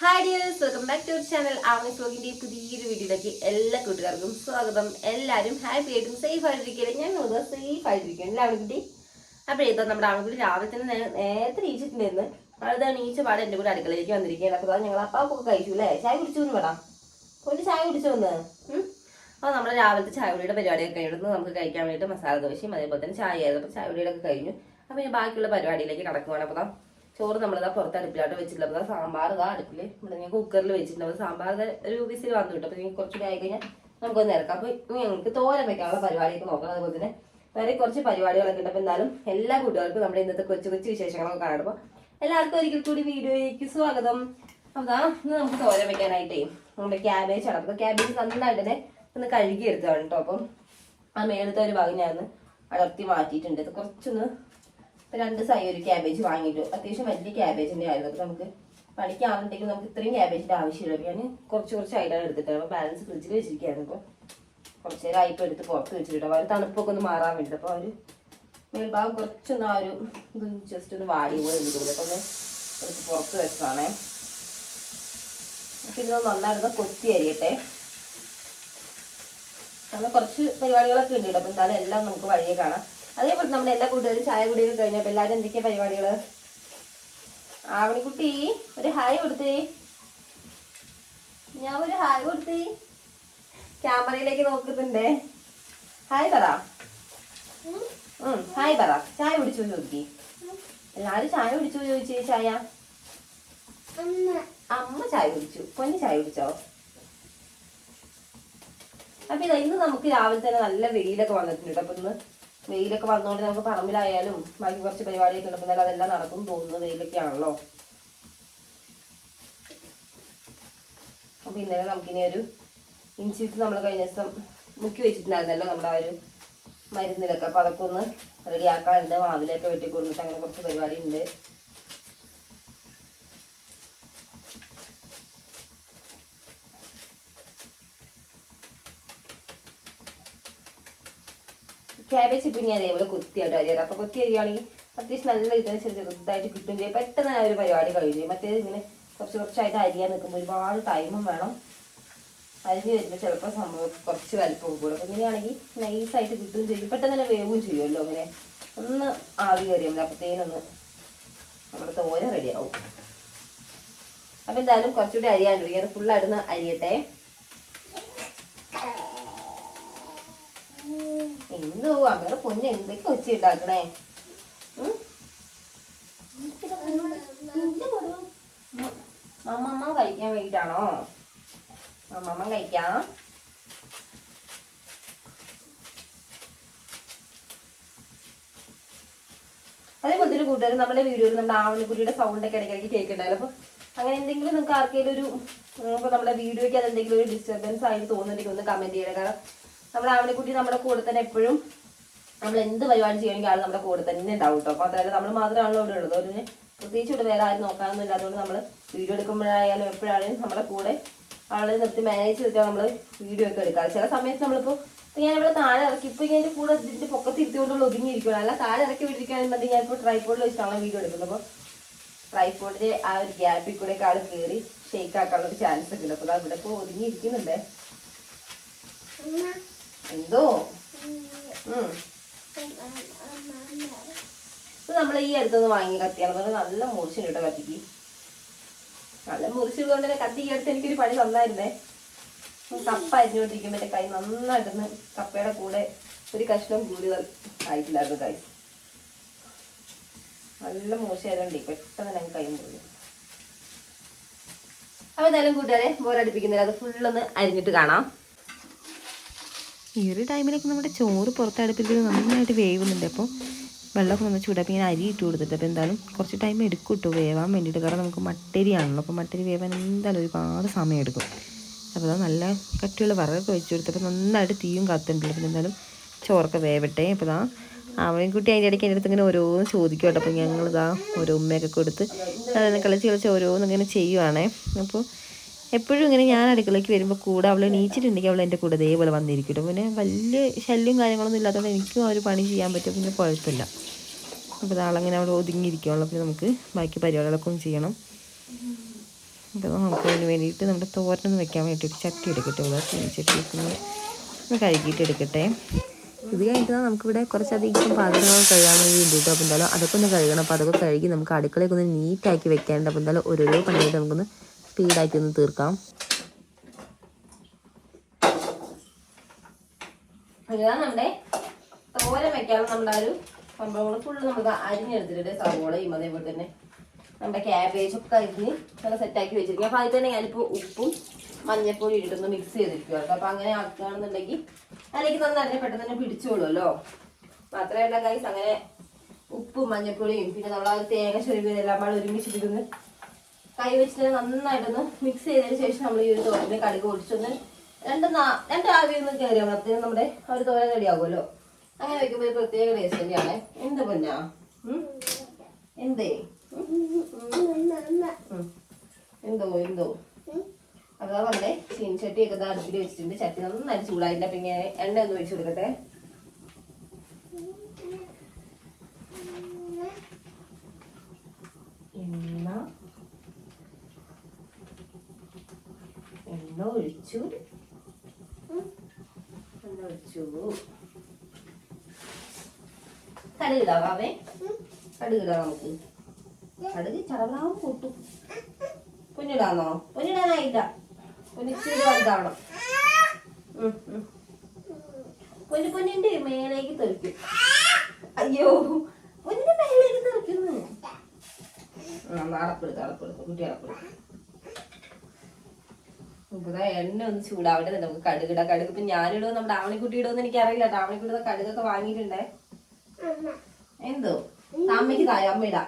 Hi dears welcome back to channel Avani സ്ലോഗിന്റെ പുതിയൊരു വീഡിയോയിലേക്ക് എല്ലാ കൂട്ടുകാർക്കും സ്വാഗതം. എല്ലാവരും ഹാപ്പി ആയിട്ടും സേഫ് ആയിട്ടിരിക്കലും ഞാൻ നോക്കുക സേഫ് ആയിട്ടിരിക്കും എല്ലാവരും കുട്ടി അപ്പോൾ ഇതാ നമ്മുടെ ആൺകുട്ടി രാവിലെ തന്നെ നേരത്തെ ഈച്ചിട്ടുണ്ടായിരുന്നു അതാ നീച്ച പാടെ എന്റെ കൂടെ അടുക്കളയിലേക്ക് വന്നിരിക്കുകയാണ്. അപ്പോൾ ഞങ്ങൾ അപ്പാപ്പൊക്കെ കഴിച്ചു അല്ലേ? ചായ കുടിച്ചു എന്ന് വേണം ഒരു ചായ കുടിച്ചു വന്ന് അപ്പോൾ നമ്മുടെ രാവിലത്തെ ചായ കുടിയുടെ പരിപാടിയൊക്കെ കഴിഞ്ഞിട്ട് നമുക്ക് കഴിക്കാൻ വേണ്ടിയിട്ട് മസാല ദോശയും അതേപോലെ തന്നെ ചായ ആയിരുന്നു അപ്പോൾ ചായ കുടിയുടെ ഒക്കെ കഴിഞ്ഞു. അപ്പോൾ ഞാൻ ബാക്കിയുള്ള പരിപാടിയിലേക്ക് കടക്കുവാണ്. അപ്പോൾ ചോറ് നമ്മളിതാ പുറത്ത് അടുപ്പിലാട്ട് വെച്ചിട്ടുള്ളത്. സാമ്പാർ ഇതാ അടുപ്പിൽ ഇവിടെ ഞാൻ കുക്കറിൽ വെച്ചിട്ടുണ്ട്. സാമ്പാർ ഒരു വിസിൽ വന്നു കിട്ടും. അപ്പോൾ നിങ്ങൾക്ക് കുറച്ചുകൂടി ആയി കഴിഞ്ഞാൽ നമുക്കൊന്ന് ഇറക്കാം അപ്പോൾ ഞങ്ങൾക്ക് തോരൻ വെക്കാനുള്ള പരിപാടിയൊക്കെ നോക്കണം. അതുപോലെ തന്നെ വേറെ കുറച്ച് പരിപാടികളൊക്കെ ഉണ്ട്. അപ്പോൾ എന്നാലും എല്ലാ കൂട്ടുകാർക്കും നമ്മുടെ ഇന്നത്തെ കൊച്ചു കൊച്ചു വിശേഷങ്ങളൊക്കെ കാണുമ്പോൾ എല്ലാവർക്കും ഒരിക്കൽ കൂടി വീഡിയോയിലേക്ക് സ്വാഗതം. അപ്പോൾ ഇന്ന് നമുക്ക് തോരൻ വെക്കാനായിട്ടേ നമ്മുടെ ക്യാബേജ് ആണ്. അപ്പോൾ ക്യാബേജ് നന്നായിട്ട് തന്നെ ഒന്ന് കഴുകി എടുത്തതാണ് കേട്ടോ. അപ്പം ആ മേളത്തെ ഒരു ഭാഗം ഞാൻ അടർത്തി മാറ്റിയിട്ടുണ്ട്. ഇത് കുറച്ചൊന്ന് രണ്ട് സൈ ഒരു ക്യാബേജ് വാങ്ങിയിട്ടു. അത്യാവശ്യം വലിയ ക്യാബേജ് തന്നെയായിരുന്നു. അപ്പൊ നമുക്ക് പണിക്കാണെന്നുണ്ടെങ്കിൽ നമുക്ക് ഇത്രയും ക്യാബേജിന്റെ ആവശ്യമില്ല. അപ്പൊ ഞാൻ കുറച്ച് കുറച്ച് ആയിട്ടാണ് എടുത്തിട്ട് അപ്പൊ ബാലൻസ് ഫ്രിഡ്ജിൽ വെച്ചിരിക്കുകയായിരുന്നു അപ്പൊ കുറച്ച് നേരം ആയിപ്പോൾ എടുത്ത് പുറത്ത് വെച്ചിട്ട് അവർ തണുപ്പൊക്കെ ഒന്ന് മാറാൻ വേണ്ടി അപ്പൊ അവർ മേൽഭാഗം കുറച്ചൊന്ന് ആ ഒരു ഇത് ജസ്റ്റ് ഒന്ന് വാടി പോലെ ഇരിക്കുന്നത് അപ്പൊ കുറച്ച് എടുത്ത് പുറത്ത് വെച്ചതാണേ. അപ്പൊ ഇത് നന്നായിരുന്നു കൊത്തി അരിയട്ടെ. അങ്ങനെ കുറച്ച് പരിപാടികളൊക്കെ ഉണ്ട് അപ്പൊ എന്തായാലും എല്ലാം നമുക്ക് വഴിയെ കാണാം. അതേപോലെ നമ്മുടെ എല്ലാ കൂട്ടുകാരും ചായ കുടിയൊക്കെ കഴിഞ്ഞപ്പോൾ എല്ലാവരും എന്തൊക്കെയാ പരിപാടികൾ? ആവണിക്കുട്ടി ഒരു ഹായ് കൊടുത്തേ. ഞാൻ ഒരു ഹായ് കൊടുത്തേ. ക്യാമറയിലേക്ക് നോക്കുന്നുണ്ടേ. ഹായ് പറ. ഹായ് പറ. ചായ കുടിച്ചു ചോദിക്കി. എല്ലാരും ചായ കുടിച്ചു ചോദിച്ചേ ചായ? അമ്മ ചായ കുടിച്ചു. പൊന്നു ചായ കുടിച്ചോ? അപ്പൊ ഇന്ന് നമുക്ക് രാവിലെ തന്നെ നല്ല വെയിലൊക്കെ വന്നിട്ടുണ്ട് അപ്പൊ ഇന്ന് വെയിലൊക്കെ വന്നോണ്ട് നമുക്ക് പറമ്പിലായാലും ബാക്കി കുറച്ച് പരിപാടിയൊക്കെ ഉണ്ടപ്പോൾ അതെല്ലാം നടക്കും തോന്നുന്നു വെയിലൊക്കെ ആണല്ലോ അപ്പൊ ഇന്നലെ നമുക്കിനി ഒരു ഇൻസ്റ്റിറ്റ്യൂട്ട് നമ്മൾ കഴിഞ്ഞ ദിവസം മുക്കി വെച്ചിട്ടുണ്ടായിരുന്നല്ലോ നമ്മുടെ ആ ഒരു മരുന്നിലൊക്കെ. അപ്പൊ അതൊക്കെ ഒന്ന് റെഡിയാക്കാറുണ്ട് മാവിലൊക്കെ വെട്ടിക്കൊടുത്തിട്ട് അങ്ങനെ കുറച്ച് പരിപാടി ഉണ്ട്. ക്യാബേജ് ഇപ്പം ഞാൻ അതേപോലെ കുത്തിയായിട്ട് അരിയാറ് അപ്പൊ കുത്തി അരിയാണെങ്കിൽ അത്യാവശ്യം നല്ല ഇതനുസരിച്ച് ചെറുതായിട്ട് കിട്ടും ചെയ്യും. പെട്ടെന്ന് ആ ഒരു പരിപാടി കഴിയും മറ്റേത് ഇങ്ങനെ കുറച്ച് കുറച്ചായിട്ട് അരിയാൻ നിൽക്കുമ്പോൾ ഒരുപാട് ടൈമും വേണം. അരിഞ്ഞ് വരുമ്പോൾ ചിലപ്പോൾ സംഭവം കുറച്ച് വലിപ്പം കൂടും. അപ്പം ഇങ്ങനെയാണെങ്കിൽ നൈസായിട്ട് കിട്ടുകയും ചെയ്യും. പെട്ടെന്ന് തന്നെ വേവും ചെയ്യുമല്ലോ അങ്ങനെ ഒന്ന് ആവി കയറിയാൽ അപ്പത്തേനൊന്ന് നമ്മുടെ തോര റെഡിയാവും അപ്പം എന്തായാലും കുറച്ചുകൂടി അരിയാണ്ടിരിക്കും അത് ഫുള്ളായിട്ടൊന്ന് അരിയട്ടെ. എന്തോ അങ്ങനെ പൊന്നെ എന്തൊക്കെ വെച്ച് ഉണ്ടാക്കണേ ഉം? അമ്മമ്മ കഴിക്കാൻ വേണ്ടിട്ടാണോ? അമ്മമ്മ കഴിക്കാം. അതേപോലെ തന്നെ കൂട്ടുകാർ നമ്മുടെ വീഡിയോയിൽ നമ്മുടെ ആവണിക്കുട്ടിയുടെ സൗണ്ട് ഒക്കെ ഇടയ്ക്കിടയ്ക്ക് കേൾക്കുന്നുണ്ടായിരുന്നു അപ്പൊ അങ്ങനെ എന്തെങ്കിലും നിങ്ങൾക്ക് ആർക്കെങ്കിലും ഒരു നമ്മുടെ വീഡിയോയ്ക്ക് അത് എന്തെങ്കിലും ഒരു ഡിസ്റ്റർബൻസ് ആയിട്ട് തോന്നുന്നുണ്ടെങ്കിൽ ഒന്ന് കമന്റ് ചെയ്യണം. കാരണം നമ്മുടെ ആവണിക്കുട്ടി നമ്മുടെ കൂടെ തന്നെ എപ്പോഴും നമ്മൾ എന്ത് പരിപാടി ചെയ്യണമെങ്കിൽ ആൾ നമ്മുടെ കൂടെ തന്നെ ഉണ്ടാവും കേട്ടോ. അപ്പൊ അതായത് നമ്മൾ മാത്രമാണല്ലോ ഇവിടെ ഉള്ളത്. അതിന് പ്രത്യേകിച്ച് ഇവിടെ വേറെ ആരും നോക്കാനൊന്നും ഇല്ലാത്തതുകൊണ്ട് നമ്മൾ വീഡിയോ എടുക്കുമ്പോഴായാലും എപ്പോഴാണെങ്കിലും നമ്മുടെ കൂടെ ആളെ നിർത്തി മാനേജ് ചെയ്തിട്ടാണ് നമ്മൾ വീഡിയോ ഒക്കെ എടുക്കാറ്. ചില സമയത്ത് നമ്മളിപ്പോൾ ഇപ്പം ഇവിടെ താഴെ ഇറക്കി ഇപ്പൊ ഞാൻ ഇതിന്റെ കൂടെ ഇതിന്റെ പൊക്കത്ത് ഇരുത്തിക്കൊണ്ടുള്ള ഒതുങ്ങിയിരിക്കുകയാണ് അല്ല താഴെ ഇറക്കി വിട്ടിരിക്കുകയാണെന്നുണ്ടെങ്കിൽ ഞാൻ ഇപ്പോൾ ട്രൈപ്പോഡിൽ വെച്ചിട്ടാണ് വീഡിയോ എടുക്കുന്നത്. അപ്പോൾ ട്രൈപ്പോഡിന്റെ ആ ഒരു ഗ്യാപ്പിൽ കൂടെ ആൾ കയറി ഷെയ്ക്ക് ആക്കാനുള്ള ഒരു ചാൻസ് ഒക്കെ ഉണ്ട്. അപ്പോൾ ഇവിടെ ഇപ്പോൾ ഒതുങ്ങിയിരിക്കുന്നുണ്ട്. എന്തോ? ഇത് നമ്മൾ ഈ അടുത്തൊന്ന് വാങ്ങിയ കത്തിയാണ് അതുകൊണ്ട് നല്ല മുറിച്ചിന് കേട്ടോ കത്തിക്ക്. നല്ല മുറിച്ചുകൊണ്ട് തന്നെ കത്തി അടുത്ത് എനിക്കൊരു പണി തന്നായിരുന്നേ. കപ്പ അരിഞ്ഞുകൊണ്ടിരിക്കുമ്പോൾ എന്റെ കൈ നന്നായിട്ടൊന്ന് കപ്പയുടെ കൂടെ ഒരു കഷ്ണം കൂടുതൽ ആയിട്ടില്ലായിരുന്നു കൈ നല്ല മോശമായതുകൊണ്ടേ പെട്ടെന്ന് ഞങ്ങൾ കൈ മുറിഞ്ഞു അപ്പോൾ എന്തായാലും കൂട്ടുകാരെ ബോറടിപ്പിക്കുന്നില്ല അത് ഫുള്ളൊന്ന് അരിഞ്ഞിട്ട് കാണാം. ഈ ഒരു ടൈമിലൊക്കെ നമ്മുടെ ചോറ് പുറത്തടുപ്പിൽ നന്നായിട്ട് വേവുന്നുണ്ട്. അപ്പോൾ വെള്ളമൊക്കെ ഒന്ന് ചൂടാക്കി ഇങ്ങനെ അരി ഇട്ട് കൊടുത്തിട്ട് അപ്പോൾ എന്തായാലും കുറച്ച് ടൈം എടുക്കും കേട്ടോ വേവാൻ വേണ്ടിയിട്ട്. കാരണം നമുക്ക് മട്ടരിയാണല്ലോ. അപ്പോൾ മട്ടരി വേവാൻ എന്തായാലും ഒരുപാട് സമയം എടുക്കും. അപ്പോൾ അത് നല്ല കട്ടിയുള്ള വറകൊക്കെ വെച്ച് കൊടുത്തപ്പോൾ നന്നായിട്ട് തീയും കത്തുണ്ടല്ലോ പിന്നെ എന്തായാലും ചോറൊക്കെ വേവട്ടെ. അപ്പോൾ ഇതാ അവൻകുട്ടി അതിന്റെ ഇടയ്ക്ക് എന്റെ അടുത്ത് ഇങ്ങനെ ഓരോന്ന് ചോദിക്കും കേട്ടോ. അപ്പോൾ ഞങ്ങളിതാ ഓരോ ഉമ്മയൊക്കെ കൊടുത്ത് അതിനെ കളിച്ച് കളിച്ച് ഓരോന്നിങ്ങനെ ചെയ്യുവാണേ. അപ്പോൾ എപ്പോഴും ഇങ്ങനെ ഞാൻ അടുക്കളയ്ക്ക് വരുമ്പോൾ കൂടെ അവൾ എണീച്ചിട്ടുണ്ടെങ്കിൽ അവൾ എന്റെ കൂടെ ഇതേപോലെ വന്നിരിക്കും പിന്നെ വലിയ ശല്യം കാര്യങ്ങളൊന്നും ഇല്ലാത്തതുകൊണ്ട് എനിക്കും ആ ഒരു പണി ചെയ്യാൻ പറ്റും പിന്നെ കുഴപ്പമില്ല. അപ്പോൾ നാളങ്ങനെ അവിടെ ഒതുങ്ങിയിരിക്കുകയുള്ളു പിന്നെ നമുക്ക് ബാക്കി പരിപാടികളൊക്കെ ചെയ്യണം. അപ്പോൾ നമുക്ക് അതിന് വേണ്ടിയിട്ട് നമ്മുടെ തോരനൊന്ന് വെക്കാൻ വേണ്ടിയിട്ട് ചട്ടി എടുക്കട്ടെ. ഇവിടെ ചട്ടി വെക്കുന്നത് ഒന്ന് കഴുകിയിട്ട് എടുക്കട്ടെ. ഇത് കഴിഞ്ഞിട്ട് നമുക്കിവിടെ കുറച്ചധികം പാത്രങ്ങൾ കഴുകാൻ വേണ്ടി വേണ്ടിയിട്ട് അപ്പോൾ എന്തായാലും അതൊക്കെ ഒന്ന് കഴുകണം. അപ്പോൾ അതൊക്കെ കഴുകി നമുക്ക് അടുക്കളയൊക്കെ ഒന്ന് നീറ്റാക്കി വെക്കാനുണ്ട് അപ്പോൾ എന്തായാലും ഓരോരോ പണിയായിട്ട് നമുക്കൊന്ന് സ്പീഡാക്കി ഒന്ന് തീർക്കാം. നമ്മുടെ തോരൻ വെക്കാനുള്ള നമ്മുടെ ഒരു സംഭവങ്ങൾ ഫുള്ള് നമുക്ക് അരിഞ്ഞെടുത്തിട്ട് സവോളയും അതേപോലെ തന്നെ നമ്മുടെ ക്യാബേജ് ഒക്കെ അരിഞ്ഞ് നല്ല സെറ്റാക്കി വെച്ചിരിക്കും. അപ്പോൾ അതിൽ തന്നെ ഞാനിപ്പോൾ ഉപ്പും മഞ്ഞപ്പൊടി ഇട്ടിട്ടൊന്ന് മിക്സ് ചെയ്തിരിക്കുക കേട്ടോ. അപ്പോൾ അങ്ങനെ ആക്കുകയാണെന്നുണ്ടെങ്കിൽ അതിലേക്ക് നന്നായിട്ട് പെട്ടെന്ന് തന്നെ പിടിച്ചോളുമല്ലോ മാത്രമല്ല ഗൈസ് അങ്ങനെ ഉപ്പും മഞ്ഞപ്പൊടിയും പിന്നെ നമ്മൾ ആ തേങ്ങ ചെരുവ് എല്ലാം കൂടെ ഒരുമിച്ചിട്ടിരുന്ന് കൈ വെച്ചിട്ട് നന്നായിട്ടൊന്ന് മിക്സ് ചെയ്തതിന് ശേഷം നമ്മൾ ഈ ഒരു തോരന് കടുക് പൊടിച്ചൊന്ന് രണ്ട് രണ്ട് ആവി ഒന്ന് കയറി അപ്പോഴത്തേനും നമ്മുടെ ഒരു തോരൻ റെഡിയാകുമല്ലോ അങ്ങനെ വെക്കുമ്പോൾ ഒരു പ്രത്യേക ടേസ്റ്റ് തന്നെയാണ്. എന്ത് പൊന്നാ? എന്തേ? എന്തോ എന്തോ? അതാ പറഞ്ഞേ ചീൻചട്ടിയൊക്കെ ഇതാ അടുപ്പിൽ വെച്ചിട്ടുണ്ട്. ചട്ടി നന്നായി ചൂടായില്ല പിന്നെ എണ്ണ ഒന്ന് ഒഴിച്ചു കൊടുക്കട്ടെ. എണ്ണ. എണ്ണ ഒഴിച്ചു എണ്ണ ഒഴിച്ചു കടുകിടാവേ കടുകിടാം നമുക്ക് കടുക് ചടങ്ങാവും കൂട്ടും. പൊന്നിടാന്നോ പൊന്നിടാനായില്ല പൊന്നിച്ചിരി വലുതാവണം. പൊന്നു പൊന്നിന്റെ മേലേക്ക് തെറിക്കും. അയ്യോ. പൊന്നിന്റെ മേലേക്ക് തെറിക്കുന്നു. അടപ്പെടുത്ത് അടപ്പെടുത്ത് കുട്ടി അടപ്പെടുത്ത് ഇപ്പതാ എണ്ണ ഒന്ന് ചൂടാവട്ടെ നമുക്ക് കടുകിടാം കടുക് ഇപ്പൊ ഞാനിടുമോ നമ്മുടെ ആവണിക്കുട്ടി ഇടുമെന്ന് എനിക്ക് അറിയില്ല ആവണിക്കുട്ടി കടുകൊക്കെ വാങ്ങിയിട്ടുണ്ടേ എന്തോ അമ്മയ്ക്ക് തായ അമ്മ ഇടാ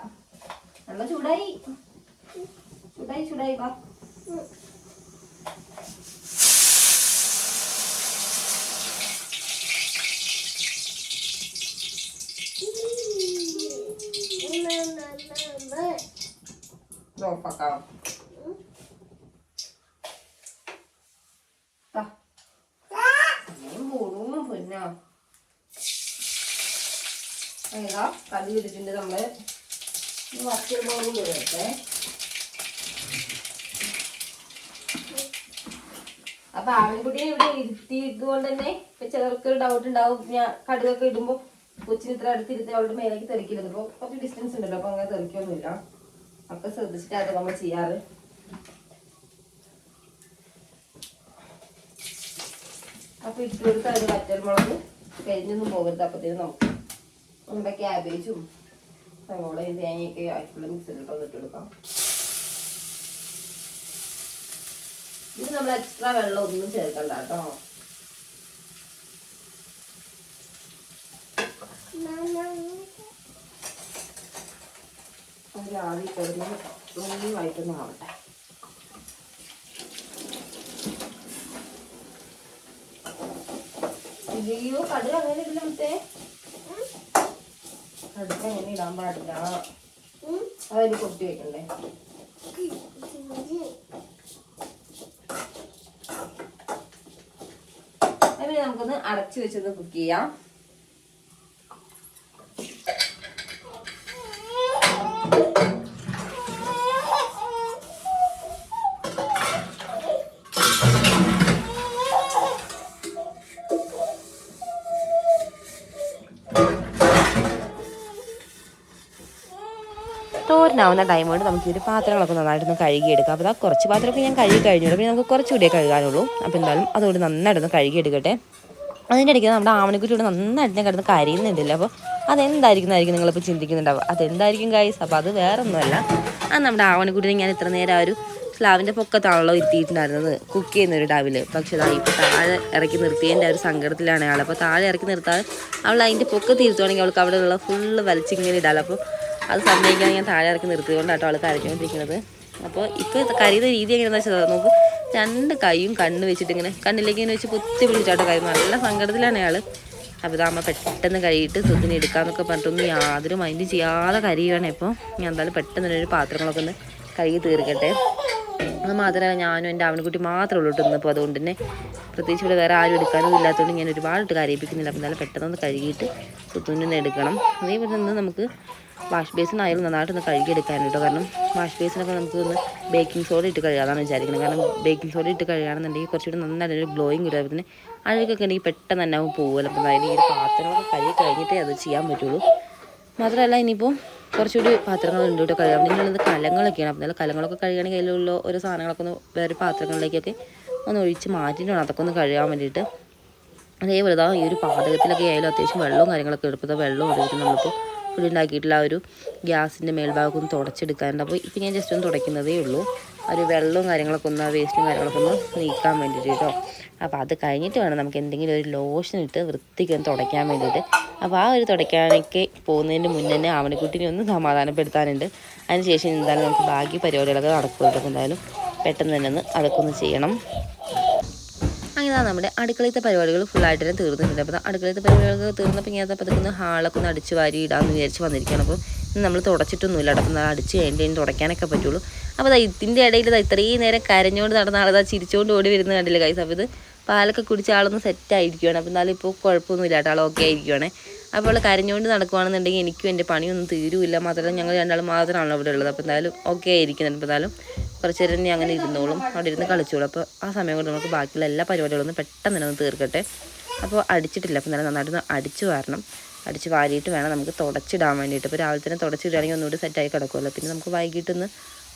നല്ല ചൂടായി ചൂടായി ചൂടായി വാ ഓഫാക്കാം ദാ. സമയം പോണു പൊന്നാ ഏതാ? കടി ഇട്ടിട്ടുണ്ട് നമ്മൾ വറുത്തിടുമ്പോൾ ഇടട്ടെ അപ്പൊ ആവിൻകുട്ടിയെ ഇവിടെ ഇരുത്തിയത് കൊണ്ട് തന്നെ ഇപ്പൊ ചിലർക്ക് ഡൗട്ട് ഉണ്ടാവും. ഞാൻ കടുകൊക്കെ ഇടുമ്പോ കൊച്ചിന് ഇത്ര അടുത്തിരുത്തി അവളുടെ മേലേക്ക് തെറിക്കരുത്. അപ്പോൾ കുറച്ച് ഡിസ്റ്റൻസ് ഉണ്ടല്ലോ അപ്പൊ അങ്ങനെ തെറിക്കൊന്നുമില്ല. ഒക്കെ ശ്രദ്ധിച്ചിട്ടാണ് നമ്മൾ ചെയ്യാറ്. അപ്പൊ ഇട്ട് കൊടുത്ത് അതിന് വറ്റൽമുളക് കരിഞ്ഞൊന്നും പോകരുത്. അപ്പത്തേനും നമുക്ക് നമ്മുടെ ക്യാബേജും സവോളയും തേങ്ങയൊക്കെ ആയിട്ടുള്ള മിക്സിലിട്ടൊന്ന് ഇട്ടെടുക്കാം. ഇത് നമ്മൾ എക്സ്ട്രാ വെള്ളം ഒന്നും ചേർക്കണ്ട കേട്ടോ. ആവി കിടന്ന് ആവട്ടെ. ഇല്ലയോ കടുക് അങ്ങനെ ഇല്ല മറ്റേ കടുക് അങ്ങനെ ഇടാൻ പാടില്ല. അതായത് കൊട്ടി വെക്കണ്ടേ? അതിന് നമുക്കൊന്ന് അടച്ചു വെച്ചൊന്ന് കുക്ക് ചെയ്യാം. തോരനാവുന്ന ടൈം കൊണ്ട് നമുക്ക് ഇതിന്റെ പാത്രങ്ങളൊക്കെ നന്നായിട്ടൊന്ന് കഴുകിയെടുക്കാം. അപ്പോൾ അതാ കുറച്ച് പാത്രമൊക്കെ ഞാൻ കഴുകി കഴിഞ്ഞോളൂ പിന്നെ നമുക്ക് കുറച്ചുകൂടിയേ കഴുകാനുള്ളൂ. അപ്പോൾ എന്തായാലും അതുകൊണ്ട് നന്നായിട്ടൊന്ന് കഴുകിയെടുക്കട്ടെ. അതിന്റെ ഇടയ്ക്ക് നമ്മുടെ ആവണിക്കുട്ടിയോട് നന്നായിട്ട് ഞാൻ കിടന്ന് കരയുന്നുണ്ടല്ലോ. അപ്പോൾ അതെന്തായിരിക്കുന്നതായിരിക്കും നിങ്ങളിപ്പോൾ ചിന്തിക്കുന്നുണ്ടാവുക? അതെന്തായിരിക്കും ഗൈസ് അപ്പോൾ അത് വേറെ ഒന്നുമല്ല അത് നമ്മുടെ ആവണിക്കുട്ടിനെ ഞാൻ ഇത്ര നേരം ആ ഒരു സ്ലാവിന്റെ പൊക്കത്താണല്ലോ ഇരുത്തിയിട്ടുണ്ടായിരുന്നത്. കുക്ക് ചെയ്യുന്ന ഒരു ഡാവിൽ പക്ഷേ അതാ ഇപ്പോൾ താഴെ ഇറക്കി നിർത്തിയതിന്റെ ഒരു സങ്കടത്തിലാണ് അയാൾ അപ്പോൾ താഴെ ഇറക്കി നിർത്താതെ അവൾ അതിന്റെ പൊക്കത്ത് ഇരുത്തുവാണെങ്കിൽ അവൾക്ക് അവിടെയുള്ള ഫുള്ള് വലിച്ചിങ്ങനെ ഇടാലോ. അപ്പോൾ അത് സമ്മതിക്കാൻ ഞാൻ താഴെ ഇറക്കി നിർത്തിയതുകൊണ്ടാട്ടോ ആൾ കരഞ്ഞുകൊണ്ടിരിക്കുന്നത് അപ്പോൾ ഇപ്പോൾ കരയുന്ന രീതി എങ്ങനെയാണെന്ന് വെച്ചാൽ നമുക്ക് രണ്ട് കൈയും കണ്ണ് വെച്ചിട്ട് ഇങ്ങനെ കണ്ണിലേക്ക് ഇങ്ങനെ വെച്ച് പൊത്തി പിടിച്ചാട്ടോ കൈ നല്ല സങ്കടത്തിലാണ് അയാൾ അപ്പോൾ അമ്മ പെട്ടെന്ന് കഴിയിട്ട് സുഖത്തിന് എടുക്കാമെന്നൊക്കെ പറഞ്ഞിട്ടൊന്നും യാതൊരു മൈൻഡ് ചെയ്യാതെ കരയുകയാണ് ഇപ്പോൾ ഞാൻ എന്തായാലും പെട്ടെന്ന് ഒരു പാത്രങ്ങളൊക്കെ ഒന്ന് കഴുകി തീർക്കട്ടെ. അത് മാത്രമല്ല ഞാനും എന്റെ അവനക്കുട്ടി മാത്രമേ ഉള്ളൂ കേട്ടോ ഇന്നിപ്പോൾ അതുകൊണ്ട് തന്നെ പ്രത്യേകിച്ച് ഇവിടെ വേറെ ആരും എടുക്കാനും ഇല്ലാത്തതുകൊണ്ട് ഞാൻ ഒരുപാട് കരയിപ്പിക്കുന്നില്ല. അപ്പം എന്നാലും പെട്ടെന്ന് ഒന്ന് കഴുകിയിട്ട് സുത്തുനിന്ന് എടുക്കണം. അതേപോലെ നമുക്ക് വാഷ് ബേസിൻ ആയാലും നന്നായിട്ടൊന്ന് കഴുകിയെടുക്കാൻ കേട്ടോ കാരണം വാഷ് ബേസിനൊക്കെ നമുക്ക് ഒന്ന് ബേക്കിംഗ് സോഡ ഇട്ട് കഴുകാമെന്നാണ് വിചാരിക്കുന്നത് കാരണം ബേക്കിംഗ് സോഡ ഇട്ട് കഴുകുകയാണെന്നുണ്ടെങ്കിൽ കുറച്ചുകൂടി നന്നായിട്ട് ഒരു ഗ്ലോയിങ് കിട്ടും. പിന്നെ അഴുക്കൊക്കെ ഉണ്ടെങ്കിൽ പെട്ടെന്ന് തന്നെ അവൻ പോകുമല്ലോ അപ്പം അതായത് ഈ പാത്രങ്ങളൊക്കെ കഴുകി കഴിഞ്ഞിട്ടേ അത് ചെയ്യാൻ പറ്റുള്ളൂ. മാത്രമല്ല ഇനിയിപ്പോൾ കുറച്ചുകൂടി പാത്രങ്ങളുണ്ട് കേട്ടോ കഴുകാൻ. നിങ്ങളത് കലങ്ങളൊക്കെയാണ്. അപ്പം നല്ല കലങ്ങളൊക്കെ കഴുകുകയാണെങ്കിൽ അതിലുള്ള ഓരോ സാധനങ്ങളൊക്കെ ഒന്ന് വേറെ പാത്രങ്ങളിലേക്കൊക്കെ ഒന്ന് ഒഴിച്ച് മാറ്റിയിട്ടാണ് അതൊക്കെ ഒന്ന് കഴുകാൻ വേണ്ടിയിട്ട്. അതേപോലെ ഈ ഒരു പാചകത്തിലൊക്കെ ആയാലും അത്യാവശ്യം വെള്ളവും കാര്യങ്ങളൊക്കെ എടുപ്പത്തെ വെള്ളവും എടുത്തിട്ട് നമ്മളിപ്പോൾ ഇവിടെ ഉണ്ടാക്കിയിട്ടുള്ള ആ ഒരു ഗ്യാസിന്റെ മേൽഭാഗം ഒന്ന് തുടച്ചെടുക്കാറുണ്ട് അപ്പോൾ ഇപ്പം ഞാൻ ജസ്റ്റ് ഒന്ന് തുടയ്ക്കുന്നതേ ഉള്ളൂ. ഒരു വെള്ളവും കാര്യങ്ങളൊക്കെ ഒന്ന് വേസ്റ്റും കാര്യങ്ങളൊക്കെ ഒന്ന് നീക്കാൻ വേണ്ടിയിട്ട് കേട്ടോ. അപ്പോൾ അത് കഴിഞ്ഞിട്ട് വേണം നമുക്ക് എന്തെങ്കിലും ഒരു ലോഷൻ ഇട്ട് വൃത്തിക്ക് ഒന്ന് തുടയ്ക്കാൻ വേണ്ടിയിട്ട്. അപ്പോൾ ആ ഒരു തുടയ്ക്കാനൊക്കെ പോകുന്നതിന് മുന്നേ തന്നെ ആവണിക്കുട്ടിനെ ഒന്ന് സമാധാനപ്പെടുത്താനുണ്ട്. അതിനുശേഷം എന്തായാലും നമുക്ക് ബാക്കി പരിപാടികളൊക്കെ നടക്കുമല്ലോ എന്തായാലും പെട്ടെന്ന് തന്നെ ഒന്ന് അതൊക്കെ ഒന്ന് ചെയ്യണം. അങ്ങനെ നമ്മുടെ അടുക്കളത്തെ പരിപാടികൾ ഫുള്ളായിട്ട് തന്നെ തീർന്നിട്ടുണ്ട് അപ്പോൾ അടുക്കളത്തെ പരിപാടികൾ തീർന്നപ്പോൾ അതൊക്കെ ഒന്ന് ഹാളൊക്കെ ഒന്ന് അടിച്ച് വാരി ഇടാമെന്ന് വിചാരിച്ച് വന്നിരിക്കുകയാണ്. അപ്പോൾ നമ്മൾ തുടച്ചിട്ടൊന്നുമില്ല അപ്പോൾ അടിച്ച് കഴിഞ്ഞ് തുടയ്ക്കാനൊക്കെ പറ്റുള്ളൂ. അപ്പോൾ അത് ഇതിന്റെ ഇടയിൽ ദാ ഇത്രയും നേരം കരഞ്ഞുകൊണ്ട് നടന്ന ആളതാ ചിരിച്ചുകൊണ്ട് ഓടി വരുന്ന കണ്ടില്ല കൈസ് അപ്പോൾ ഇത് പാലൊക്കെ കുടിച്ച ആളൊന്ന് സെറ്റ് ആയിരിക്കുകയാണ് അപ്പോൾ എന്നാലും ഇപ്പോൾ കുഴപ്പമൊന്നുമില്ല കേട്ടോ. ആൾ ഓക്കെ ആയിരിക്കുകയാണ് അപ്പോൾ അവൾ കരഞ്ഞുകൊണ്ട് നടക്കുകയാണെന്നുണ്ടെങ്കിൽ എനിക്കും എന്റെ പണിയൊന്നും തീരുമില്ല മാത്രമല്ല ഞങ്ങൾ രണ്ടാളും മാത്രമാണല്ലോ ഇവിടെ ഉള്ളത്. അപ്പോൾ എന്തായാലും ഓക്കെ ആയിരിക്കുന്നുണ്ട്. അപ്പോൾ എന്തായാലും കുറച്ച് നേരം ഇനി അങ്ങനെ ഇരുന്നോളും. അവിടെ ഇരുന്ന് കളിച്ചോളും. അപ്പോൾ ആ സമയം കൊണ്ട് നമുക്ക് ബാക്കിയുള്ള എല്ലാ പരിപാടികളും ഒന്ന് പെട്ടെന്ന് തന്നെ ഒന്ന് തീർക്കട്ടെ. അപ്പോൾ അടിച്ചിട്ടില്ല. അപ്പോൾ നല്ല നന്നായിട്ടൊന്ന് അടിച്ചു വാരണം. അടിച്ച് വാരിയിട്ട് വേണം നമുക്ക് തുടച്ചിടാൻ വേണ്ടിയിട്ട്. ഇപ്പോൾ രാവിലെ തന്നെ തുടച്ചിടുകയാണെങ്കിൽ ഒന്നുകൂടി സെറ്റായി കിടക്കുമല്ലോ പിന്നെ നമുക്ക് വൈകിട്ടൊന്ന്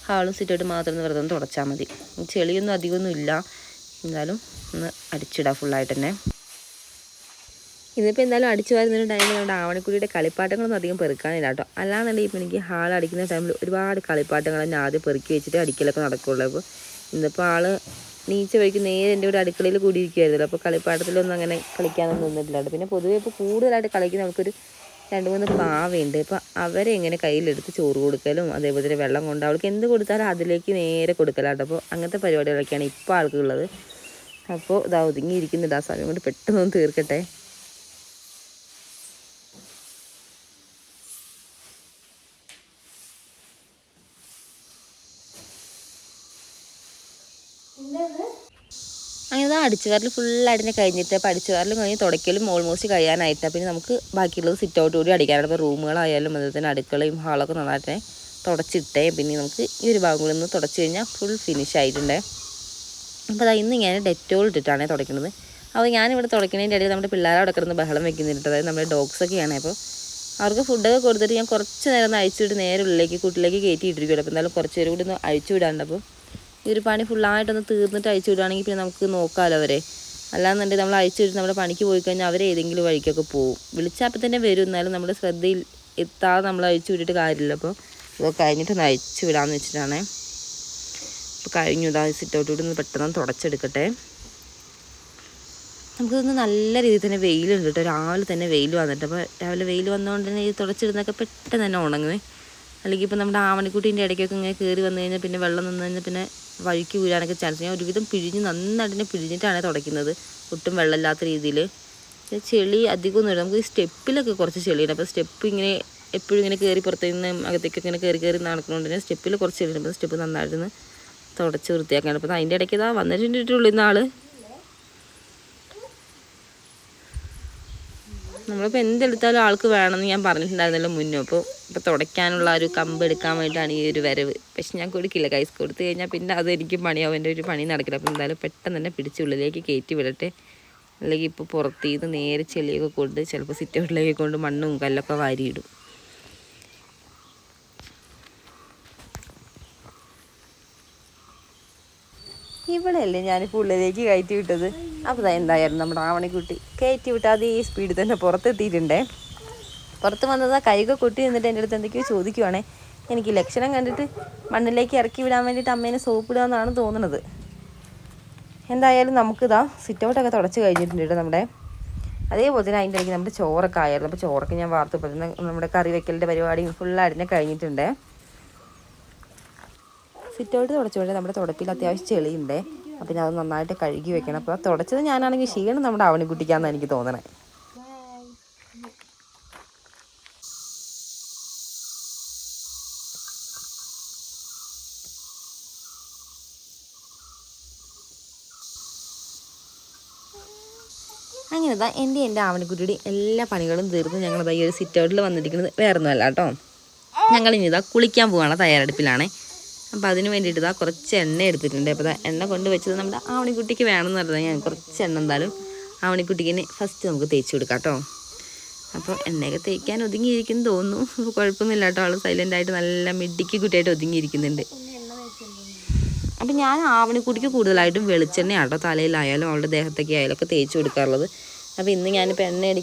ഹാളും സിറ്റായിട്ട് മാത്രം ഒന്ന് വെറുതെ ഒന്ന് തുടച്ചാൽ മതി. ചെളിയൊന്നും അധികമൊന്നും ഇല്ല. എന്തായാലും ഒന്ന് അടിച്ചിടാം ഫുള്ളായിട്ട് തന്നെ. ഇതിപ്പോൾ എന്തായാലും അടിച്ചു വരുന്ന ടൈമിൽ നമ്മുടെ ആവണിക്കുടിയുടെ കളിപ്പാട്ടങ്ങളൊന്നും അധികം പെറുക്കാനില്ല കേട്ടോ അല്ലാന്നുണ്ടെങ്കിൽ ഇപ്പോൾ എനിക്ക് ഹാൾ അടിക്കുന്ന ടൈമിൽ ഒരുപാട് കളിപ്പാട്ടങ്ങൾ തന്നെ ആദ്യം പെറുക്കി വെച്ചിട്ട് അടിക്കലൊക്കെ നടക്കുള്ളൂ. അപ്പോൾ ഇന്നിപ്പോൾ ആൾ നീച്ച വഴിക്ക് നേരെ എന്റെ ഇവിടെ അടുക്കളയിൽ കൂടിയിരിക്കുമായിരുന്നല്ലോ അപ്പോൾ കളിപ്പാട്ടത്തിലൊന്നും അങ്ങനെ കളിക്കാനൊന്നും നിന്നിട്ടില്ല. പിന്നെ പൊതുവേ ഇപ്പോൾ കൂടുതലായിട്ട് കളിക്കുന്ന നമുക്കൊരു രണ്ട് മൂന്ന് പാവയുണ്ട്. ഇപ്പോൾ അവരെ ഇങ്ങനെ കയ്യിലെടുത്ത് ചോറ് കൊടുക്കലും അതേപോലെ തന്നെ വെള്ളം കൊണ്ട് അവൾക്ക് എന്ത് കൊടുത്താലും അതിലേക്ക് നേരെ കൊടുക്കലാട്ടോ അപ്പോൾ അങ്ങനത്തെ പരിപാടികളൊക്കെയാണ് ഇപ്പോൾ ആൾക്കുള്ളത്. അപ്പോൾ ഇതാ ഒതുങ്ങിയിരിക്കുന്നുണ്ട് ആ സമയം കൊണ്ട് പെട്ടെന്ന് ഒന്ന് തീർക്കട്ടെ. അങ്ങനെ അടിച്ചു വാരൽ ഫുള്ളായിട്ട് കഴിഞ്ഞിട്ട് അപ്പോൾ അടിച്ചു വാരലും കഴിഞ്ഞ് തുടയ്ക്കലും ഓൾമോസ്റ്റ് കഴിയാനായിട്ട്. പിന്നെ നമുക്ക് ബാക്കിയുള്ളത് സിറ്റ് ഔട്ട് കൂടി അടിക്കാനാണ്. അപ്പോൾ റൂമുകളായാലും അതുപോലെ തന്നെ അടുക്കളയും ഹാളൊക്കെ നന്നായിട്ട് തുടച്ചിട്ടേ. പിന്നെ നമുക്ക് ഈ ഒരു ഭാഗം കൂടി ഒന്ന് തുടച്ച് കഴിഞ്ഞാൽ ഫുൾ ഫിനിഷ് ആയിട്ടുണ്ട്. അപ്പോൾ അതാ ഇന്ന് ഞാൻ ഡെറ്റോൾ ഇട്ടിട്ടാണ് തുടയ്ക്കുന്നത് അപ്പോൾ ഞാനിവിടെ തുടയ്ക്കുന്നതിന്റെ ഇടയിൽ നമ്മുടെ പിള്ളേരെ അവിടെ കിടന്ന് ബഹളം വെക്കുന്നുണ്ട്. അതായത് നമ്മുടെ ഡോഗ്സൊക്കെയാണ് അപ്പോൾ അവർക്ക് ഫുഡൊക്കെ കൊടുത്തിട്ട് ഞാൻ കുറച്ച് നേരം ഒന്ന് അഴിച്ചുവിട്ട് നേരെ ഉള്ളിലേക്ക് കൂട്ടിലേക്ക് കയറ്റി ഇട്ടിരിക്കുമല്ലോ അപ്പോൾ എന്തായാലും കുറച്ച് പേര് കൂടി ഒന്ന് അഴിച്ചു വിടാണ്ട് അപ്പോൾ ഈ ഒരു പണി ഫുള്ളായിട്ടൊന്ന് തീർന്നിട്ട് അയച്ചു വിടുകയാണെങ്കിൽ പിന്നെ നമുക്ക് നോക്കാമല്ലോ അവരെ. അല്ലാന്നുണ്ടെങ്കിൽ നമ്മൾ അയച്ചു വിട്ട് നമ്മുടെ പണിക്ക് പോയി കഴിഞ്ഞാൽ അവർ ഏതെങ്കിലും വഴിക്കൊക്കെ പോകും. വിളിച്ചാൽ അപ്പം തന്നെ വരും. എന്നാലും നമ്മുടെ ശ്രദ്ധയിൽ എത്താതെ നമ്മൾ അയച്ചു വിട്ടിട്ട് കാര്യമില്ല. അപ്പോൾ ഇതൊക്കെ കഴിഞ്ഞിട്ടൊന്ന് അയച്ചു വിടാമെന്ന് വെച്ചിട്ടാണേ. അപ്പോൾ കഴിഞ്ഞു. ഇതാ സിറ്റ് ഔട്ട് ഒന്ന് പെട്ടെന്ന് തുടച്ചെടുക്കട്ടെ. നമുക്കിതൊന്ന് നല്ല രീതിയിൽ തന്നെ വെയിലുണ്ട് കേട്ടോ. രാവിലെ തന്നെ വെയിൽ വന്നിട്ട്. അപ്പോൾ രാവിലെ വെയിൽ വന്നതുകൊണ്ട് തന്നെ ഈ തുടച്ചിടുന്നൊക്കെ പെട്ടെന്ന് തന്നെ ഉണങ്ങുന്നത് അല്ലെങ്കിൽ ഇപ്പോൾ നമ്മുടെ ആവണിക്കുട്ടീന്റെ ഇടയ്ക്കൊക്കെ ഇങ്ങനെ കയറി വന്നു കഴിഞ്ഞാൽ പിന്നെ വെള്ളം നിന്ന് കഴിഞ്ഞാൽ പിന്നെ വഴിക്ക് വീഴാനൊക്കെ ചാൻസ് ഞാൻ ഒരുവിധം പിഴിഞ്ഞ് നന്നായിട്ട് പിഴിഞ്ഞിട്ടാണ് തുടയ്ക്കുന്നത്. ഒട്ടും വെള്ളമില്ലാത്ത രീതിയിൽ ചെളി അധികമൊന്നും അധികമൊന്നുമില്ല. നമുക്ക് സ്റ്റെപ്പിലൊക്കെ കുറച്ച് ചെളിയുണ്ട്. അപ്പോൾ സ്റ്റെപ്പ് ഇങ്ങനെ എപ്പോഴും ഇങ്ങനെ കയറി പുറത്തു നിന്ന് അകത്തേക്കൊക്കെ ഇങ്ങനെ കയറി കയറി നടക്കുന്നതുകൊണ്ട് തന്നെ സ്റ്റെപ്പിൽ കുറച്ച് ചെളിയുണ്ട്. അപ്പോൾ സ്റ്റെപ്പ് നന്നായിട്ടൊന്ന് തുടച്ച് വൃത്തിയാക്കാണ് അപ്പോൾ അതിന്റെ ഇടയ്ക്ക് ഇതാ വന്നിട്ടുണ്ടിട്ടുള്ളൂ ഇന്നാൾ നമ്മളിപ്പോൾ എന്തെടുത്താലും ആൾക്ക് വേണമെന്ന് ഞാൻ പറഞ്ഞിട്ടുണ്ടായിരുന്നല്ലോ മുന്നേ. അപ്പോൾ ഇപ്പോൾ തുടയ്ക്കാനുള്ള ഒരു കമ്പ് എടുക്കാൻ വേണ്ടിയിട്ടാണ് ഈ ഒരു വരവ്. പക്ഷെ ഞാൻ കൊടുക്കില്ല കൈസ് കൊടുത്തു കഴിഞ്ഞാൽ പിന്നെ അത് എനിക്ക് പണിയാവും. എന്റെ ഒരു പണി നടക്കില്ല. അപ്പോൾ എന്തായാലും പെട്ടെന്ന് തന്നെ പിടിച്ച് ഉള്ളിലേക്ക് കയറ്റി വിടട്ടെ. അല്ലെങ്കിൽ ഇപ്പോൾ പുറത്ത് ഇത് നേരെ ചെളിയൊക്കെ കൊണ്ട് ചിലപ്പോൾ സിറ്റ് ഔട്ടിലേക്ക് കൊണ്ട് മണ്ണും കല്ലൊക്കെ വാരിയിടും. ഇവളല്ലേ ഞാനിപ്പോൾ ഉള്ളിലേക്ക് കയറ്റി വിട്ടത്? അപ്പോൾ എന്തായാലും നമ്മുടെ ആവണിക്കുട്ടി കയറ്റി വിട്ടാൽ ഈ സ്പീഡിൽ തന്നെ പുറത്തെത്തിയിട്ടുണ്ടേ. പുറത്ത് വന്നത് കൈക കൊട്ടി നിന്നിട്ട് എന്റെ അടുത്ത് എന്തൊക്കെയോ ചോദിക്കുവാണേ. എനിക്ക് ലക്ഷണം കണ്ടിട്ട് മണ്ണിലേക്ക് ഇറക്കി വിടാൻ വേണ്ടിയിട്ട് അമ്മേനെ സോപ്പ് ഇടാമെന്നാണ് തോന്നുന്നത് എന്തായാലും നമുക്കിതാ സിറ്റ് ഔട്ടൊക്കെ തുടച്ച് കഴിഞ്ഞിട്ടുണ്ട് നമ്മുടെ. അതേപോലെ തന്നെ അതിന്റെ ഇടയ്ക്ക് നമ്മുടെ ചോറൊക്കെ ആയിരുന്നു അപ്പോൾ ചോറൊക്കെ ഞാൻ വാർത്തപ്പോൾ നമ്മുടെ കറി വെക്കലിന്റെ ഫുള്ളായിട്ട് അടിഞ്ഞ് കഴിഞ്ഞിട്ടുണ്ട്. സിറ്റ് ഔട്ട് തുടച്ചുകൊണ്ട് നമ്മുടെ തുടപ്പിൽ അത്യാവശ്യം ചെളിയുണ്ട്. പിന്നെ അത് നന്നായിട്ട് കഴുകി വെക്കണം. അപ്പോൾ തുടച്ചത് ഞാനാണെങ്കിൽ ക്ഷീണം നമ്മുടെ അവണിക്കുട്ടിക്കാന്നാണ് എനിക്ക് തോന്നണേ. അങ്ങനെതാ എന്റെ എന്റെ ആവണിക്കുട്ടിയുടെ എല്ലാ പണികളും തീർന്ന് ഞങ്ങൾ ഈ ഒരു സിറ്റൗട്ടിൽ വന്നിരിക്കുന്നത് വേറൊന്നുമല്ല കേട്ടോ. ഞങ്ങൾ ഇനി ഇതാ കുളിക്കാൻ പോവാനുള്ള തയ്യാറെടുപ്പിലാണേ. അപ്പോൾ അതിന് വേണ്ടിയിട്ട് ഇതാ കുറച്ച് എണ്ണ എടുത്തിട്ടുണ്ട്. അപ്പോൾ എണ്ണ കൊണ്ട് വെച്ചത് നമ്മുടെ ആവണിക്കുട്ടിക്ക് വേണമെന്ന് പറഞ്ഞാൽ ഞാൻ കുറച്ച് എണ്ണ എന്തായാലും ആവണിക്കുട്ടിക്ക് ഫസ്റ്റ് നമുക്ക് തേച്ച് കൊടുക്കാം കേട്ടോ അപ്പോൾ എണ്ണയൊക്കെ തേക്കാൻ ഒതുങ്ങിയിരിക്കുന്നു തോന്നുന്നു. കുഴപ്പമൊന്നുമില്ല കേട്ടോ ആൾ സൈലന്റ് ആയിട്ട് നല്ല മിഡിക്ക് കുട്ടിയായിട്ട് ഒതുങ്ങിയിരിക്കുന്നുണ്ട്. അപ്പം ഞാൻ ആവണിക്കുട്ടിക്ക് കൂടുതലായിട്ടും വെളിച്ചെണ്ണയാണ് കേട്ടോ തലയിലായാലും അവളുടെ ദേഹത്തൊക്കെ ആയാലും ഒക്കെ തേച്ച് കൊടുക്കാറുള്ളത്. അപ്പോൾ ഇന്ന് ഞാനിപ്പോൾ എണ്ണ അടി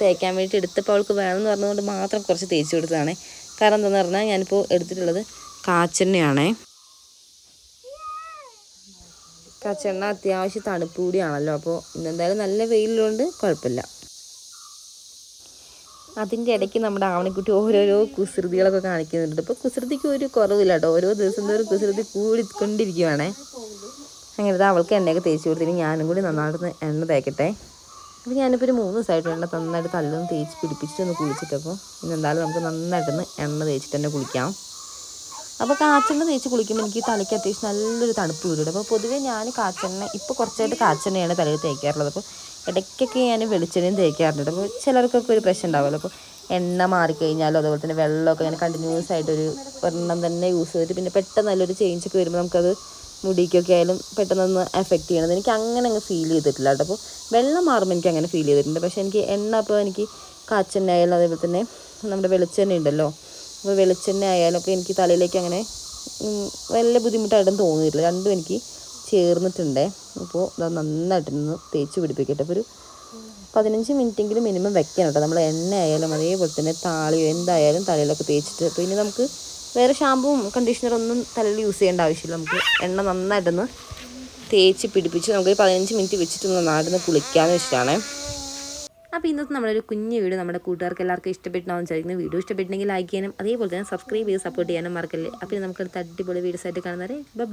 തേക്കാൻ വേണ്ടിയിട്ട് എടുത്തപ്പോൾ അവൾക്ക് വേണമെന്ന് പറഞ്ഞുകൊണ്ട് മാത്രം കുറച്ച് തേച്ച് കൊടുത്തതാണേ. കാരണം എന്താണെന്ന് പറഞ്ഞാൽ ഞാനിപ്പോൾ എടുത്തിട്ടുള്ളത് കാച്ചെണ്ണയാണേ. കാച്ചെണ്ണ അത്യാവശ്യം തണുപ്പ് കൂടിയാണല്ലോ അപ്പോൾ ഇന്നെന്തായാലും നല്ല വെയിലുള്ളതുകൊണ്ട് കുഴപ്പമില്ല. അതിന്റെ ഇടയ്ക്ക് നമ്മുടെ ആവണിക്കുട്ടി ഓരോരോ കുസൃതികളൊക്കെ കാണിക്കുന്നുണ്ട്. ഇപ്പോൾ കുസൃതിക്ക് ഒരു കുറവില്ല കേട്ടോ. ഓരോ ദിവസം തോറും കുസൃതി കൂടിക്കൊണ്ടിരിക്കുവാണേ. അങ്ങനെ ഇത് അവൾക്ക് എണ്ണയൊക്കെ തേച്ച് കൊടുത്തിട്ട് ഞാനും കൂടി നന്നായിട്ട് എണ്ണ തേക്കട്ടെ. അപ്പോൾ ഞാനിപ്പോൾ ഒരു മൂന്ന് ദിവസമായിട്ട് എണ്ണ നന്നായിട്ട് തല്ലൊന്ന് തേച്ച് പിടിപ്പിച്ചിട്ടൊന്ന് കുളിച്ചിട്ടപ്പോൾ ഇന്ന് എന്തായാലും നമുക്ക് നന്നായിട്ടൊന്ന് എണ്ണ തേച്ചിട്ട് തന്നെ കുളിക്കാം. അപ്പോൾ കാച്ചെണ്ണ തേച്ച് കുളിക്കുമ്പോൾ എനിക്ക് തലയ്ക്ക് അത്യാവശ്യം നല്ലൊരു തണുപ്പ് വരും അപ്പോൾ പൊതുവേ ഞാൻ കാച്ചെണ്ണ ഇപ്പോൾ കുറച്ചായിട്ട് കാച്ചെണ്ണയാണ് തലയിൽ തേക്കാറുള്ളത്. അപ്പോൾ ഇടയ്ക്കൊക്കെ ഞാൻ വെളിച്ചെണ്ണയും തേക്കാറുണ്ട് അപ്പോൾ ചിലർക്കൊക്കെ ഒരു പ്രശ്നം ഉണ്ടാവുമല്ലോ. അപ്പോൾ എണ്ണ മാറിക്കഴിഞ്ഞാലും അതുപോലെ തന്നെ വെള്ളമൊക്കെ ഇങ്ങനെ കണ്ടിന്യൂസ് ആയിട്ടൊരു ഒരെണ്ണം തന്നെ യൂസ് ചെയ്തിട്ട് പിന്നെ പെട്ടെന്ന് നല്ലൊരു ചേഞ്ച് ഒക്കെ വരുമ്പോൾ നമുക്കത് മുടിക്കൊക്കെ ആയാലും പെട്ടെന്നൊന്ന് എഫക്റ്റ് ചെയ്യണത് എനിക്ക് അങ്ങനെ അങ്ങ് ഫീൽ ചെയ്തിട്ടില്ല കേട്ടോ. അപ്പോൾ വെള്ളം മാറുമ്പോൾ എനിക്ക് അങ്ങനെ ഫീൽ ചെയ്തിട്ടുണ്ട്. പക്ഷേ എനിക്ക് എണ്ണ അപ്പോൾ എനിക്ക് കാച്ചെണ്ണ ആയാലും അതേപോലെ തന്നെ നമ്മുടെ വെളിച്ചെണ്ണ ഉണ്ടല്ലോ അപ്പോൾ വെളിച്ചെണ്ണ ആയാലും ഒക്കെ എനിക്ക് തലയിലേക്ക് അങ്ങനെ വല്ല ബുദ്ധിമുട്ടായിട്ടും തോന്നിയിട്ടില്ല. രണ്ടും എനിക്ക് ചേർന്നിട്ടുണ്ടേ. അപ്പോൾ അത് നന്നായിട്ടൊന്ന് തേച്ച് പിടിപ്പിക്കട്ടെ. അപ്പോൾ ഒരു പതിനഞ്ച് മിനിറ്റെങ്കിലും മിനിമം വെക്കണം കേട്ടോ. നമ്മൾ എണ്ണ ആയാലും അതേപോലെ തന്നെ താളിയോ എന്തായാലും തലയിലൊക്കെ തേച്ചിട്ട്. ഇനി നമുക്ക് വേറെ ഷാമ്പുവും കണ്ടീഷണറൊന്നും തലയിൽ യൂസ് ചെയ്യേണ്ട ആവശ്യമില്ല. നമുക്ക് എണ്ണ നന്നായിട്ടൊന്ന് തേച്ച് പിടിപ്പിച്ച് നമുക്ക് പതിനഞ്ച് മിനിറ്റ് വെച്ചിട്ട് നന്നായിട്ടൊന്ന് കുളിക്കാമെന്ന് വെച്ചിട്ടാണേ. അപ്പോൾ ഇന്നത്തെ നമ്മുടെ ഒരു കുഞ്ഞു വീഡിയോ നമ്മുടെ കൂട്ടുകാർക്ക് എല്ലാവർക്കും ഇഷ്ടപ്പെട്ടാണെന്ന് വിചാരിക്കുന്നു. വീഡിയോ ഇഷ്ടപ്പെട്ടെങ്കിൽ ലൈക്ക് ചെയ്യാനും അതേപോലെ തന്നെ സബ്സ്ക്രൈബ് ചെയ്ത് സപ്പോർട്ട് ചെയ്യാനും മറക്കല്ലേ. അപ്പോൾ നമുക്ക് അടുത്ത അടിപൊളി വീഡിയോസ് ആയിട്ട് കാണുന്നവരെ ബൈ